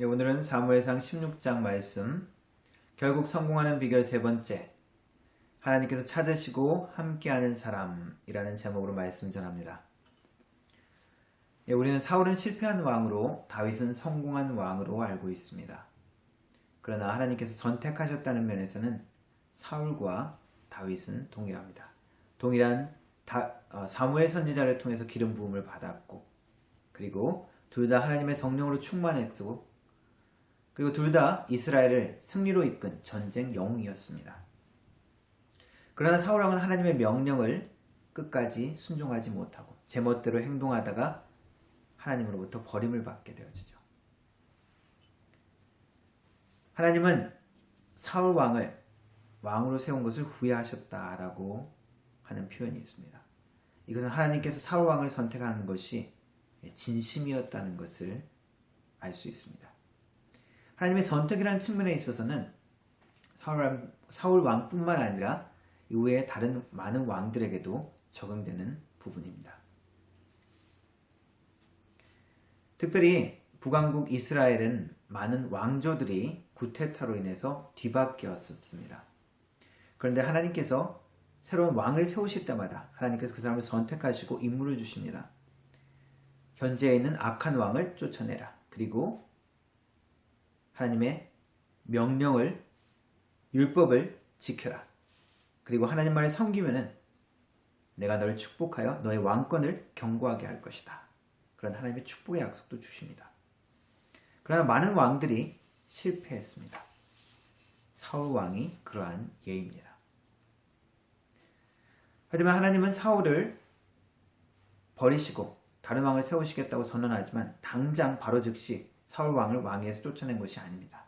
예, 오늘은 사무엘상 16장 말씀 결국 성공하는 비결 세 번째 하나님께서 찾으시고 함께하는 사람이라는 제목으로 말씀 전합니다. 예, 우리는 사울은 실패한 왕으로 다윗은 성공한 왕으로 알고 있습니다. 그러나 하나님께서 선택하셨다는 면에서는 사울과 다윗은 동일합니다. 동일한 다, 어, 사무엘 선지자를 통해서 기름 부음을 받았고 그리고 둘 다 하나님의 성령으로 충만했고 그리고 둘 다 이스라엘을 승리로 이끈 전쟁 영웅이었습니다. 그러나 사울 왕은 하나님의 명령을 끝까지 순종하지 못하고 제멋대로 행동하다가 하나님으로부터 버림을 받게 되어지죠. 하나님은 사울 왕을 왕으로 세운 것을 후회하셨다라고 하는 표현이 있습니다. 이것은 하나님께서 사울 왕을 선택하는 것이 진심이었다는 것을 알 수 있습니다. 하나님의 선택이라는 측면에 있어서는 사울, 왕뿐만 아니라 이후에 다른 많은 왕들에게도 적용되는 부분입니다. 특별히 북왕국 이스라엘은 많은 왕조들이 구테타로 인해서 뒤바뀌었습니다. 그런데 하나님께서 새로운 왕을 세우실 때마다 하나님께서 그 사람을 선택하시고 임무를 주십니다. 현재에 있는 악한 왕을 쫓아내라. 그리고 하나님의 명령을 율법을 지켜라. 그리고 하나님 말을 섬기면은 내가 너를 축복하여 너의 왕권을 견고하게 할 것이다. 그런 하나님의 축복의 약속도 주십니다. 그러나 많은 왕들이 실패했습니다. 사울 왕이 그러한 예입니다. 하지만 하나님은 사울을 버리시고 다른 왕을 세우시겠다고 선언하지만 당장 바로 즉시 사울 왕을 왕위에서 쫓아낸 것이 아닙니다.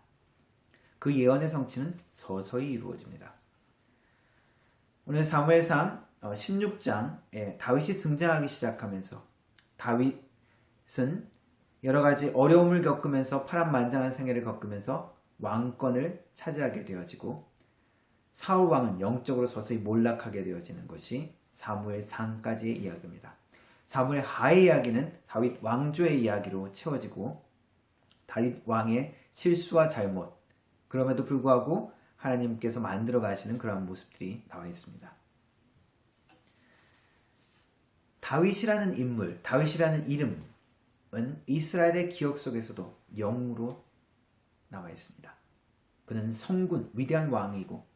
그 예언의 성취는 서서히 이루어집니다. 오늘 사무엘상 16장에 다윗이 등장하기 시작하면서 다윗은 여러 가지 어려움을 겪으면서 파란만장한 생애를 겪으면서 왕권을 차지하게 되어지고 사울 왕은 영적으로 서서히 몰락하게 되어지는 것이 사무엘 상까지의 이야기입니다. 사무엘 하의 이야기는 다윗 왕조의 이야기로 채워지고 다윗 왕의 실수와 잘못 그럼에도 불구하고 하나님께서 만들어 가시는 그러한 모습들이 나와 있습니다. 다윗이라는 인물, 다윗이라는 이름은 이스라엘의 기억 속에서도 영으로 나와 있습니다. 그는 성군, 위대한 왕이고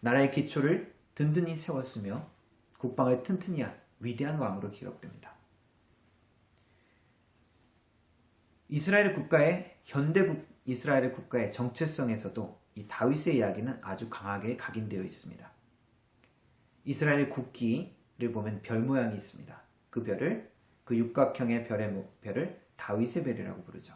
나라의 기초를 든든히 세웠으며 국방을 튼튼히 한 위대한 왕으로 기록됩니다. 이스라엘 국가의 현대 이스라엘 국가의 정체성에서도 이 다윗의 이야기는 아주 강하게 각인되어 있습니다. 이스라엘 국기를 보면 별 모양이 있습니다. 그 별을 그 육각형의 별의 별을 다윗의 별이라고 부르죠.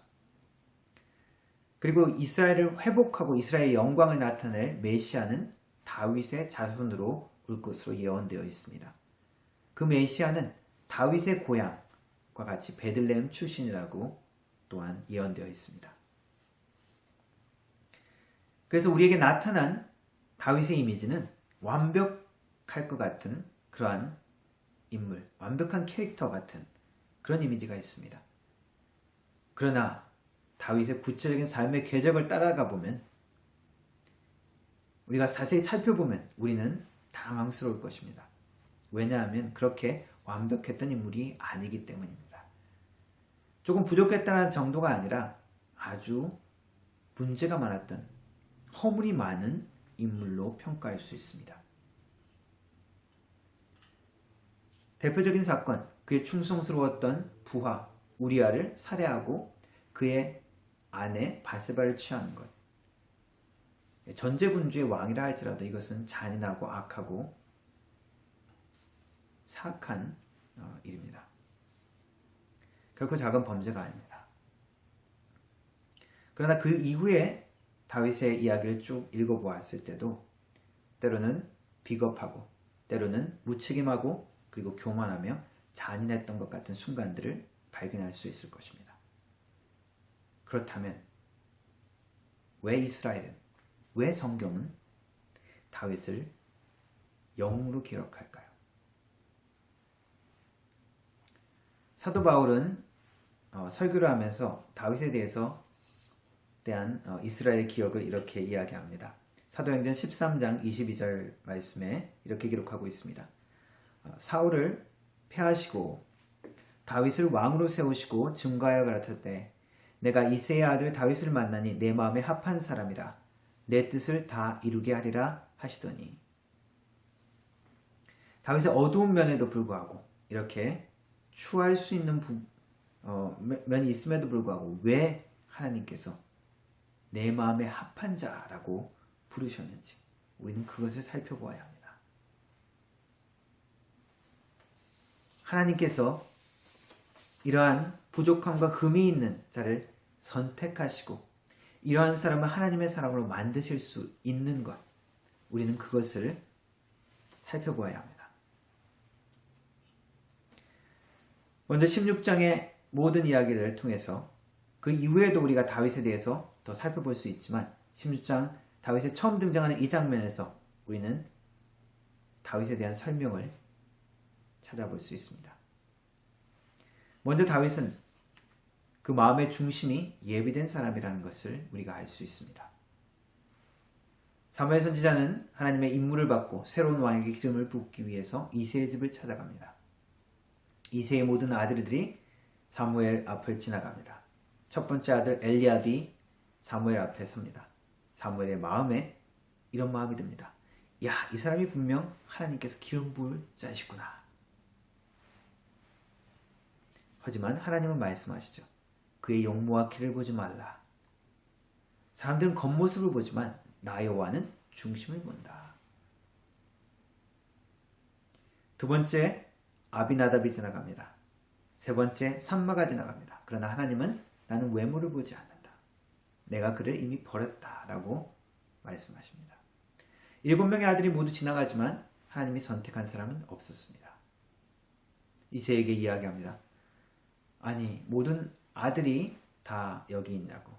그리고 이스라엘을 회복하고 이스라엘의 영광을 나타낼 메시아는 다윗의 자손으로 올 것으로 예언되어 있습니다. 그 메시아는 다윗의 고향과 같이 베들레헴 출신이라고 또한 예언되어 있습니다. 그래서 우리에게 나타난 다윗의 이미지는 완벽할 것 같은 그러한 인물, 완벽한 캐릭터 같은 그런 이미지가 있습니다. 그러나 다윗의 구체적인 삶의 궤적을 따라가 보면 우리가 자세히 살펴보면 우리는 당황스러울 것입니다. 왜냐하면 그렇게 완벽했던 인물이 아니기 때문입니다. 조금 부족했다는 정도가 아니라 아주 문제가 많았던 허물이 많은 인물로 평가할 수 있습니다. 대표적인 사건, 그의 충성스러웠던 부하 우리아를 살해하고 그의 아내 바세바를 취하는 것. 전제군주의 왕이라 할지라도 이것은 잔인하고 악하고 사악한 어, 일입니다. 결코 작은 범죄가 아닙니다. 그러나 그 이후에 다윗의 이야기를 쭉 읽어보았을 때도 때로는 비겁하고 때로는 무책임하고 그리고 교만하며 잔인했던 것 같은 순간들을 발견할 수 있을 것입니다. 그렇다면 왜 이스라엘은 왜 성경은 다윗을 영웅으로 기록할까요? 사도 바울은 어, 설교를 하면서 다윗에 대해서 대한 어, 이스라엘의 기억을 이렇게 이야기합니다. 사도행전 13장 22절 말씀에 이렇게 기록하고 있습니다. 어, 사울을 패하시고 다윗을 왕으로 세우시고 증거하여 가르칠 때 내가 이세의 아들 다윗을 만나니 내 마음에 합한 사람이라 내 뜻을 다 이루게 하리라 하시더니 다윗의 어두운 면에도 불구하고 이렇게 추할 수 있는 부, 어, 면이 있음에도 불구하고 왜 하나님께서 내 마음에 합한 자라고 부르셨는지 우리는 그것을 살펴보아야 합니다. 하나님께서 이러한 부족함과 금이 있는 자를 선택하시고 이러한 사람을 하나님의 사람으로 만드실 수 있는 것 우리는 그것을 살펴보아야 합니다. 먼저 16장의 모든 이야기를 통해서 그 이후에도 우리가 다윗에 대해서 더 살펴볼 수 있지만 16장 다윗이 처음 등장하는 이 장면에서 우리는 다윗에 대한 설명을 찾아볼 수 있습니다. 먼저 다윗은 그 마음의 중심이 예비된 사람이라는 것을 우리가 알 수 있습니다. 사무엘 선지자는 하나님의 임무를 받고 새로운 왕에게 기름을 붓기 위해서 이세의 집을 찾아갑니다. 이세의 모든 아들들이 사무엘 앞을 지나갑니다. 첫 번째 아들 엘리압이 사무엘 앞에 섭니다. 사무엘의 마음에 이런 마음이 듭니다. 야, 이 사람이 분명 하나님께서 기름 부을 자시구나. 하지만 하나님은 말씀하시죠. 그의 용모와 키를 보지 말라. 사람들은 겉모습을 보지만 나 여호와는 중심을 본다. 두 번째 아비나답이 지나갑니다. 세 번째 삼마가 지나갑니다. 그러나 하나님은 나는 외모를 보지 않는다. 내가 그를 이미 버렸다 라고 말씀하십니다. 일곱 명의 아들이 모두 지나가지만 하나님이 선택한 사람은 없었습니다. 이세에게 이야기합니다. 아니 모든 아들이 다 여기 있냐고.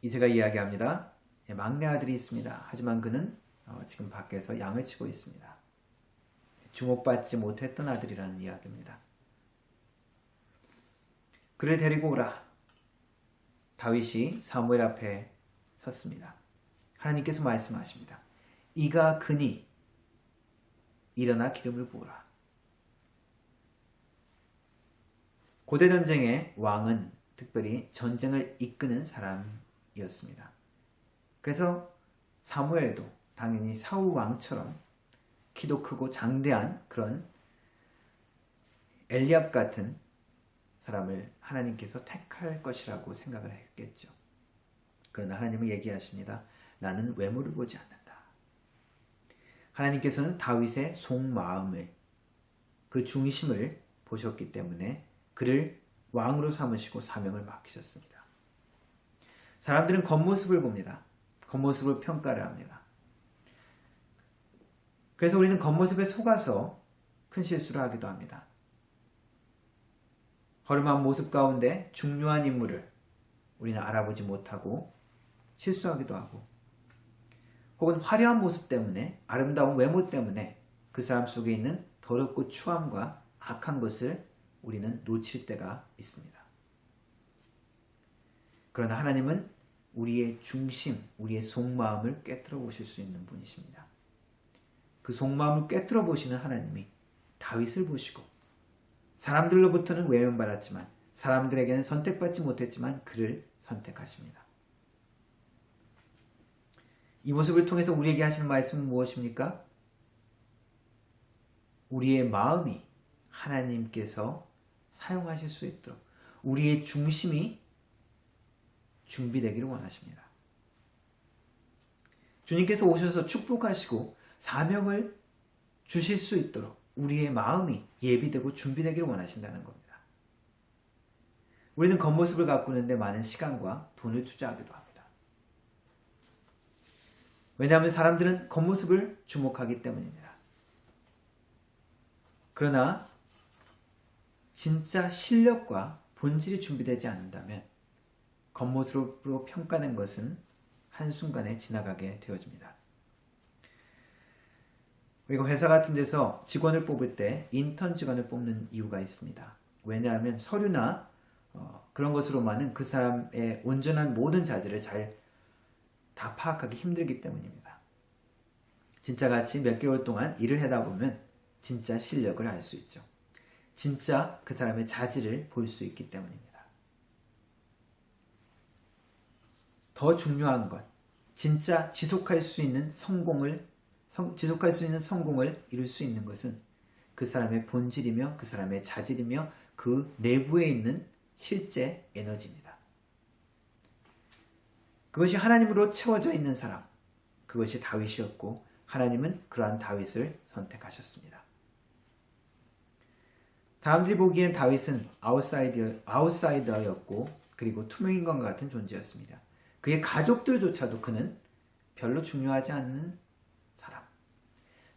이세가 이야기합니다. 예, 막내 아들이 있습니다. 하지만 그는 어, 지금 밖에서 양을 치고 있습니다. 주목받지 못했던 아들이라는 이야기입니다. 그를 데리고 오라. 다윗이 사무엘 앞에 섰습니다. 하나님께서 말씀하십니다. 이가 그니 일어나 기름을 부으라. 고대 전쟁의 왕은 특별히 전쟁을 이끄는 사람이었습니다. 그래서 사무엘도 당연히 사우 왕처럼 키도 크고 장대한 그런 엘리압 같은 사람을 하나님께서 택할 것이라고 생각을 했겠죠. 그러나 하나님은 얘기하십니다. 나는 외모를 보지 않는다. 하나님께서는 다윗의 속마음을 그 중심을 보셨기 때문에 그를 왕으로 삼으시고 사명을 맡기셨습니다. 사람들은 겉모습을 봅니다. 겉모습을 평가를 합니다. 그래서 우리는 겉모습에 속아서 큰 실수를 하기도 합니다. 허름한 모습 가운데 중요한 인물을 우리는 알아보지 못하고 실수하기도 하고 혹은 화려한 모습 때문에 아름다운 외모 때문에 그 사람 속에 있는 더럽고 추함과 악한 것을 우리는 놓칠 때가 있습니다. 그러나 하나님은 우리의 중심, 우리의 속마음을 깨뜨려 보실 수 있는 분이십니다. 그 속마음을 깨뜨려 보시는 하나님이 다윗을 보시고 사람들로부터는 외면받았지만 사람들에게는 선택받지 못했지만 그를 선택하십니다. 이 모습을 통해서 우리에게 하시는 말씀은 무엇입니까? 우리의 마음이 하나님께서 사용하실 수 있도록 우리의 중심이 준비되기를 원하십니다. 주님께서 오셔서 축복하시고 사명을 주실 수 있도록 우리의 마음이 예비되고 준비되기를 원하신다는 겁니다. 우리는 겉모습을 가꾸는데 많은 시간과 돈을 투자하기도 합니다. 왜냐하면 사람들은 겉모습을 주목하기 때문입니다. 그러나 진짜 실력과 본질이 준비되지 않는다면 겉모습으로 평가된 것은 한순간에 지나가게 되어집니다. 그리고 회사 같은 데서 직원을 뽑을 때 인턴 직원을 뽑는 이유가 있습니다. 왜냐하면 서류나 어, 그 그런 것으로만은 그 사람의 온전한 모든 자질을 잘 다 파악하기 힘들기 때문입니다. 진짜 같이 몇 개월 동안 일을 하다 보면 진짜 실력을 알 수 있죠. 진짜 그 사람의 자질을 볼 수 있기 때문입니다. 더 중요한 것, 진짜 지속할 수 있는 성공을 성- 지속할 수 있는 성공을 이룰 수 있는 것은 그 사람의 본질이며 그 사람의 자질이며 그 내부에 있는 실제 에너지입니다. 그것이 하나님으로 채워져 있는 사람, 그것이 다윗이었고 하나님은 그러한 다윗을 선택하셨습니다. 사람들이 보기엔 다윗은 아웃사이더, 아웃사이더였고 그리고 투명인간과 같은 존재였습니다. 그의 가족들조차도 그는 별로 중요하지 않는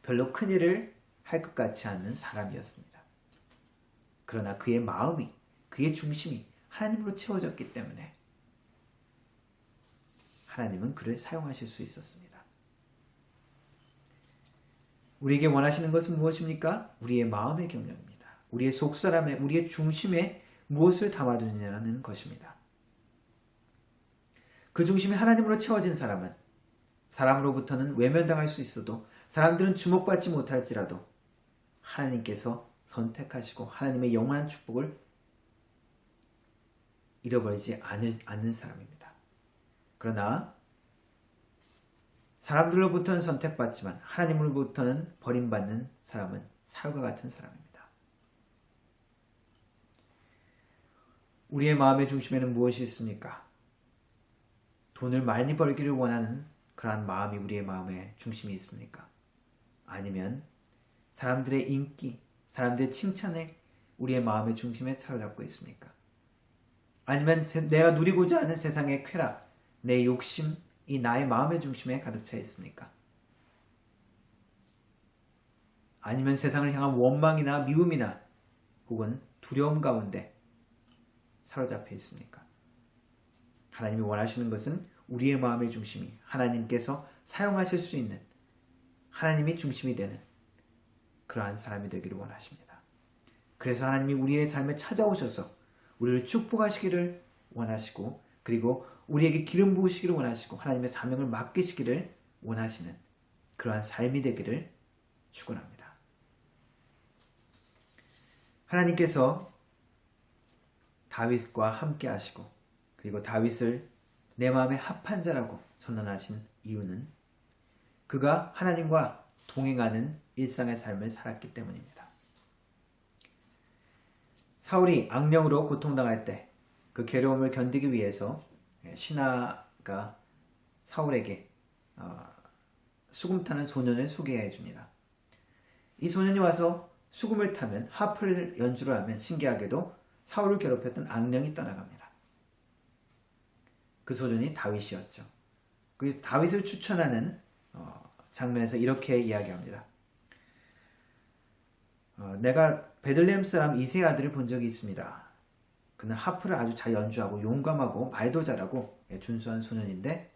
별로 큰 일을 할 것 같지 않는 사람이었습니다. 그러나 그의 마음이, 그의 중심이 하나님으로 채워졌기 때문에 하나님은 그를 사용하실 수 있었습니다. 우리에게 원하시는 것은 무엇입니까? 우리의 마음의 경력입니다. 우리의 속사람의, 우리의 중심에 무엇을 담아두느냐는 것입니다. 그 중심이 하나님으로 채워진 사람은 사람으로부터는 외면당할 수 있어도 사람들은 주목받지 못할지라도 하나님께서 선택하시고 하나님의 영원한 축복을 잃어버리지 않을, 않는 사람입니다. 그러나 사람들로부터는 선택받지만 하나님으로부터는 버림받는 사람은 사울과 같은 사람입니다. 우리의 마음의 중심에는 무엇이 있습니까? 돈을 많이 벌기를 원하는 그러한 마음이 우리의 마음의 중심이 있습니까? 아니면 사람들의 인기, 사람들의 칭찬에 우리의 마음의 중심에 사로잡고 있습니까? 아니면 내가 누리고자 하는 세상의 쾌락, 내 욕심, 이 나의 마음의 중심에 가득 차 있습니까? 아니면 세상을 향한 원망이나 미움이나 혹은 두려움 가운데 사로잡혀 있습니까? 하나님이 원하시는 것은 우리의 마음의 중심이 하나님께서 사용하실 수 있는 하나님이 중심이 되는 그러한 사람이 되기를 원하십니다. 그래서 하나님이 우리의 삶에 찾아오셔서 우리를 축복하시기를 원하시고 그리고 우리에게 기름 부으시기를 원하시고 하나님의 사명을 맡기시기를 원하시는 그러한 삶이 되기를 축원합니다. 하나님께서 다윗과 함께 하시고 그리고 다윗을 내 마음에 합한 자라고 선언하신 이유는 그가 하나님과 동행하는 일상의 삶을 살았기 때문입니다. 사울이 악령으로 고통당할 때 그 괴로움을 견디기 위해서 신하가 사울에게 어, 수금 타는 소년을 소개해 줍니다. 이 소년이 와서 수금을 타면 하프를 연주를 하면 신기하게도 사울을 괴롭혔던 악령이 떠나갑니다. 그 소년이 다윗이었죠. 그래서 다윗을 추천하는 어, 장면에서 이렇게 이야기합니다. 어, 내가 베들레헴 사람 이세 아들을 본 적이 있습니다. 그는 하프를 아주 잘 연주하고 용감하고 말도 잘하고 예, 준수한 소년인데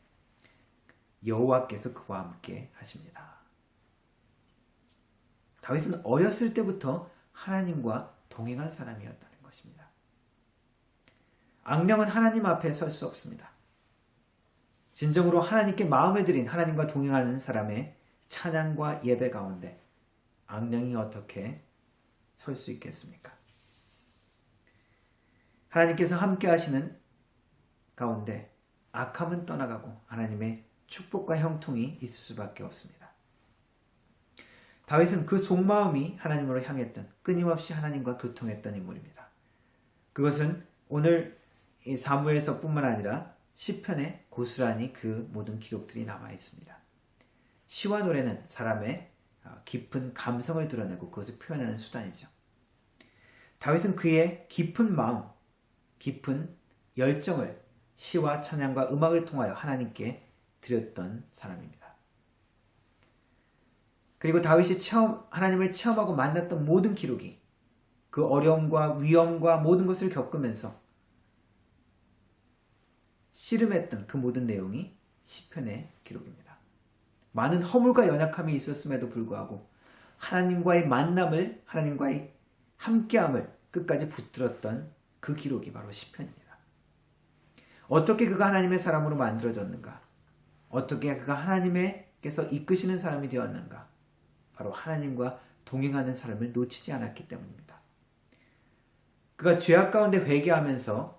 여호와께서 그와 함께 하십니다. 다윗은 어렸을 때부터 하나님과 동행한 사람이었다는 것입니다. 악령은 하나님 앞에 설 수 없습니다. 진정으로 하나님께 마음을 들인 하나님과 동행하는 사람의 찬양과 예배 가운데 악령이 어떻게 설 수 있겠습니까? 하나님께서 함께 하시는 가운데 악함은 떠나가고 하나님의 축복과 형통이 있을 수밖에 없습니다. 다윗은 그 속마음이 하나님으로 향했던 끊임없이 하나님과 교통했던 인물입니다. 그것은 오늘 이 사무에서뿐만 아니라 시편에 고스란히 그 모든 기록들이 남아 있습니다. 시와 노래는 사람의 어, 깊은 감성을 드러내고 그것을 표현하는 수단이죠. 다윗은 그의 깊은 마음, 깊은 열정을 시와 찬양과 음악을 통하여 하나님께 드렸던 사람입니다. 그리고 다윗이 처음 하나님을 체험하고 만났던 모든 기록이 그 어려움과 위험과 모든 것을 겪으면서 씨름했던 그 모든 내용이 시편의 기록입니다. 많은 허물과 연약함이 있었음에도 불구하고 하나님과의 만남을 하나님과의 함께함을 끝까지 붙들었던 그 기록이 바로 시편입니다. 어떻게 그가 하나님의 사람으로 만들어졌는가? 어떻게 그가 하나님께서 이끄시는 사람이 되었는가? 바로 하나님과 동행하는 사람을 놓치지 않았기 때문입니다. 그가 죄악 가운데 회개하면서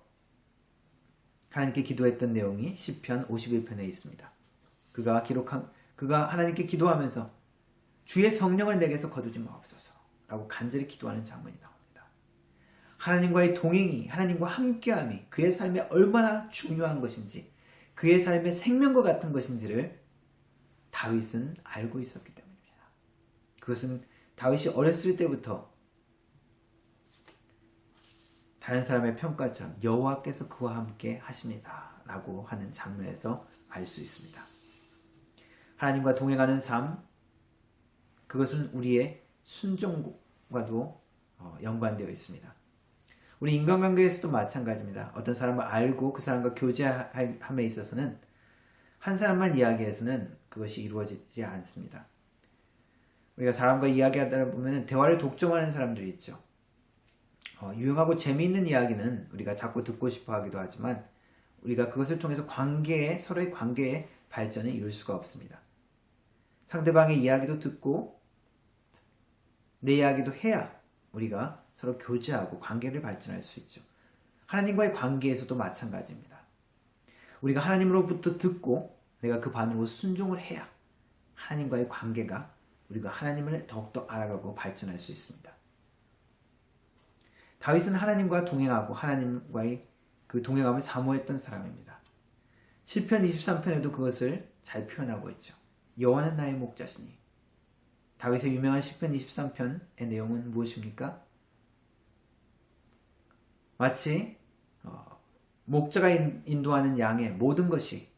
하나님께 기도했던 내용이 시편 51편에 있습니다. 그가 기록한 그가 하나님께 기도하면서 주의 성령을 내게서 거두지 마옵소서라고 간절히 기도하는 장면이 나옵니다. 하나님과의 동행이 하나님과 함께함이 그의 삶에 얼마나 중요한 것인지 그의 삶의 생명과 같은 것인지를 다윗은 알고 있었기 때문입니다. 그것은 다윗이 어렸을 때부터 다른 사람의 평가처럼 여호와께서 그와 함께 하십니다라고 하는 장면에서 알 수 있습니다. 하나님과 동행하는 삶 그것은 우리의 순종과도 어, 연관되어 있습니다. 우리 인간관계에서도 마찬가지입니다. 어떤 사람을 알고 그 사람과 교제함에 있어서는 한 사람만 이야기해서는 그것이 이루어지지 않습니다. 우리가 사람과 이야기하다 보면 대화를 독점하는 사람들이 있죠. 어, 유용하고 재미있는 이야기는 우리가 자꾸 듣고 싶어 하기도 하지만 우리가 그것을 통해서 관계에 서로의 관계의 발전을 이룰 수가 없습니다. 상대방의 이야기도 듣고 내 이야기도 해야 우리가 서로 교제하고 관계를 발전할 수 있죠. 하나님과의 관계에서도 마찬가지입니다. 우리가 하나님으로부터 듣고 내가 그 반응으로 순종을 해야 하나님과의 관계가 우리가 하나님을 더욱더 알아가고 발전할 수 있습니다. 다윗은 하나님과 동행하고 하나님과의 그 동행함을 사모했던 사람입니다. 시편 23편에도 그것을 잘 표현하고 있죠. 여호와는 나의 목자시니 다윗의 유명한 시편 23편의 내용은 무엇입니까? 마치 어, 목자가 인도하는 양의 모든 것이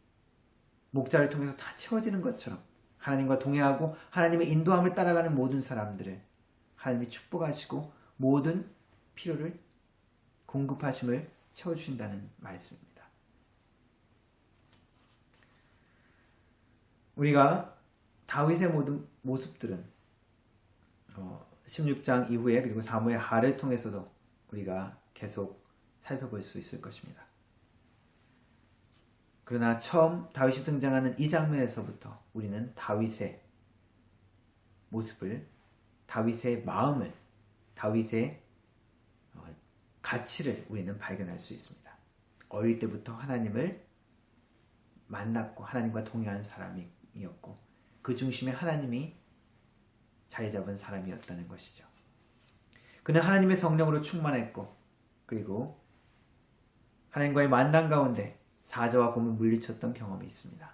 목자를 통해서 다 채워지는 것처럼 하나님과 동행하고 하나님의 인도함을 따라가는 모든 사람들을 하나님이 축복하시고 모든 필요를 공급하심을 채워주신다는 말씀입니다. 우리가 다윗의 모든 모습들은 16장 어, 이후에 그리고 사무의 하를 통해서도 우리가 계속 살펴볼 수 있을 것입니다. 그러나 처음 다윗이 등장하는 이 장면에서부터 우리는 다윗의 모습을, 다윗의 마음을, 다윗의 어, 가치를 우리는 발견할 수 있습니다. 어릴 때부터 하나님을 만났고 하나님과 동행한 사람이었고 그 중심에 하나님이 자리 잡은 사람이었다는 것이죠. 그는 하나님의 성령으로 충만했고 그리고 하나님과의 만남 가운데 사자와 곰을 물리쳤던 경험이 있습니다.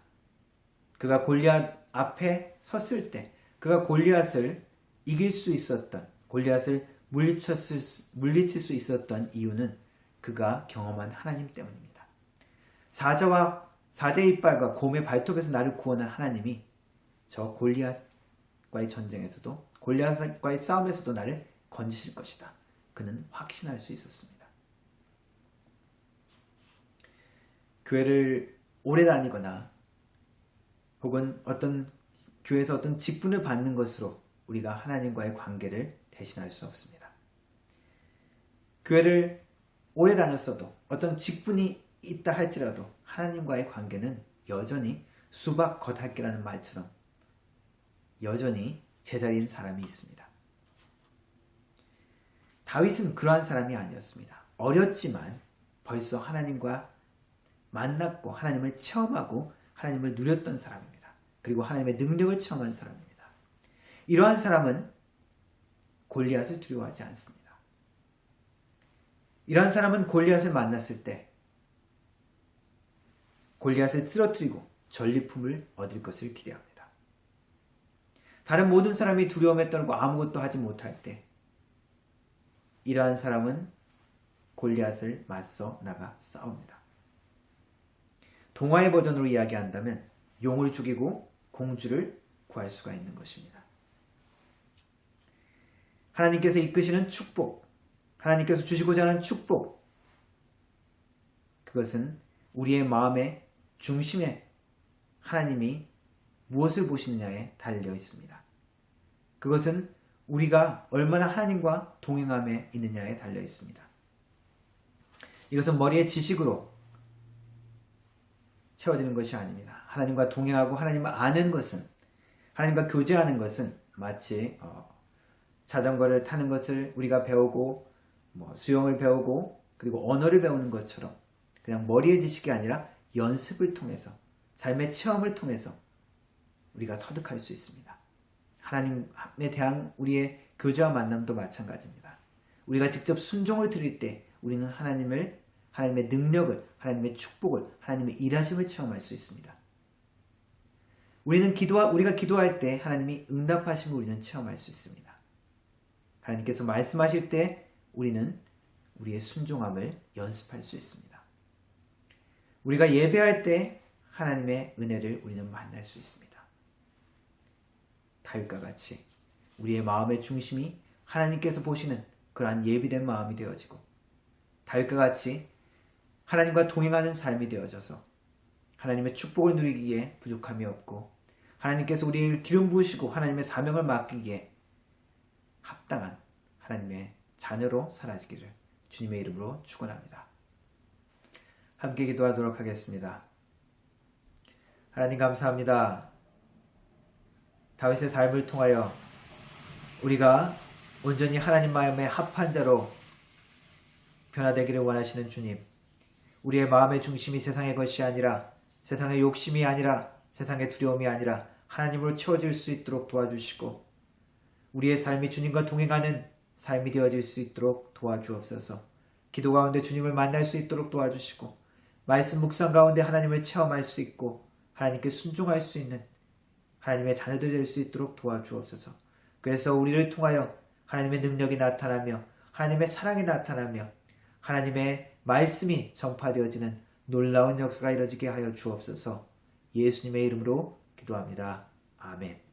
그가 골리앗 앞에 섰을 때 그가 골리앗을 이길 수 있었던 골리앗을 물리쳤을, 물리칠 수 있었던 이유는 그가 경험한 하나님 때문입니다. 사자와 사자의 이빨과 곰의 발톱에서 나를 구원한 하나님이 저 골리앗과의 전쟁에서도 골리앗과의 싸움에서도 나를 건지실 것이다. 그는 확신할 수 있었습니다. 교회를 오래 다니거나 혹은 어떤 교회에서 어떤 직분을 받는 것으로 우리가 하나님과의 관계를 대신할 수 없습니다. 교회를 오래 다녔어도 어떤 직분이 있다 할지라도 하나님과의 관계는 여전히 수박 겉핥기라는 말처럼 여전히 제자리인 사람이 있습니다. 다윗은 그러한 사람이 아니었습니다. 어렸지만 벌써 하나님과 만났고 하나님을 체험하고 하나님을 누렸던 사람입니다. 그리고 하나님의 능력을 체험한 사람입니다. 이러한 사람은 골리앗을 두려워하지 않습니다. 이러한 사람은 골리앗을 만났을 때 골리앗을 쓰러뜨리고 전리품을 얻을 것을 기대합니다. 다른 모든 사람이 두려움에 떨고 아무것도 하지 못할 때 이러한 사람은 골리앗을 맞서 나가 싸웁니다. 동화의 버전으로 이야기한다면 용을 죽이고 공주를 구할 수가 있는 것입니다. 하나님께서 이끄시는 축복, 하나님께서 주시고자 하는 축복, 그것은 우리의 마음의 중심에 하나님이 무엇을 보시느냐에 달려 있습니다. 그것은 우리가 얼마나 하나님과 동행함에 있느냐에 달려 있습니다. 이것은 머리의 지식으로 채워지는 것이 아닙니다. 하나님과 동행하고 하나님을 아는 것은 하나님과 교제하는 것은 마치 어, 자전거를 타는 것을 우리가 배우고 뭐 수영을 배우고 그리고 언어를 배우는 것처럼 그냥 머리의 지식이 아니라 연습을 통해서 삶의 체험을 통해서 우리가 터득할 수 있습니다. 하나님에 대한 우리의 교제와 만남도 마찬가지입니다. 우리가 직접 순종을 드릴 때 우리는 하나님을 하나님의 능력을 하나님의 축복을 하나님의 일하심을 체험할 수 있습니다. 우리는 기도 우리가 기도할 때 하나님이 응답하심을 우리는 체험할 수 있습니다. 하나님께서 말씀하실 때 우리는 우리의 순종함을 연습할 수 있습니다. 우리가 예배할 때 하나님의 은혜를 우리는 만날 수 있습니다. 다윗과 같이 우리의 마음의 중심이 하나님께서 보시는 그러한 예비된 마음이 되어지고 다윗과 같이 하나님과 동행하는 삶이 되어져서 하나님의 축복을 누리기에 부족함이 없고 하나님께서 우리를 기름 부으시고 하나님의 사명을 맡기기에 합당한 하나님의 자녀로 사라지기를 주님의 이름으로 축원합니다. 함께 기도하도록 하겠습니다. 하나님 감사합니다. 다윗의 삶을 통하여 우리가 온전히 하나님 마음에 합한 자로 변화되기를 원하시는 주님. 우리의 마음의 중심이 세상의 것이 아니라 세상의 욕심이 아니라 세상의 두려움이 아니라 하나님으로 채워질 수 있도록 도와주시고 우리의 삶이 주님과 동행하는 삶이 되어질 수 있도록 도와주옵소서. 기도 가운데 주님을 만날 수 있도록 도와주시고 말씀 묵상 가운데 하나님을 체험할 수 있고 하나님께 순종할 수 있는 하나님의 자녀들 될 수 있도록 도와주옵소서. 그래서 우리를 통하여 하나님의 능력이 나타나며 하나님의 사랑이 나타나며 하나님의 말씀이 전파되어지는 놀라운 역사가 이루어지게 하여 주옵소서. 예수님의 이름으로 기도합니다. 아멘.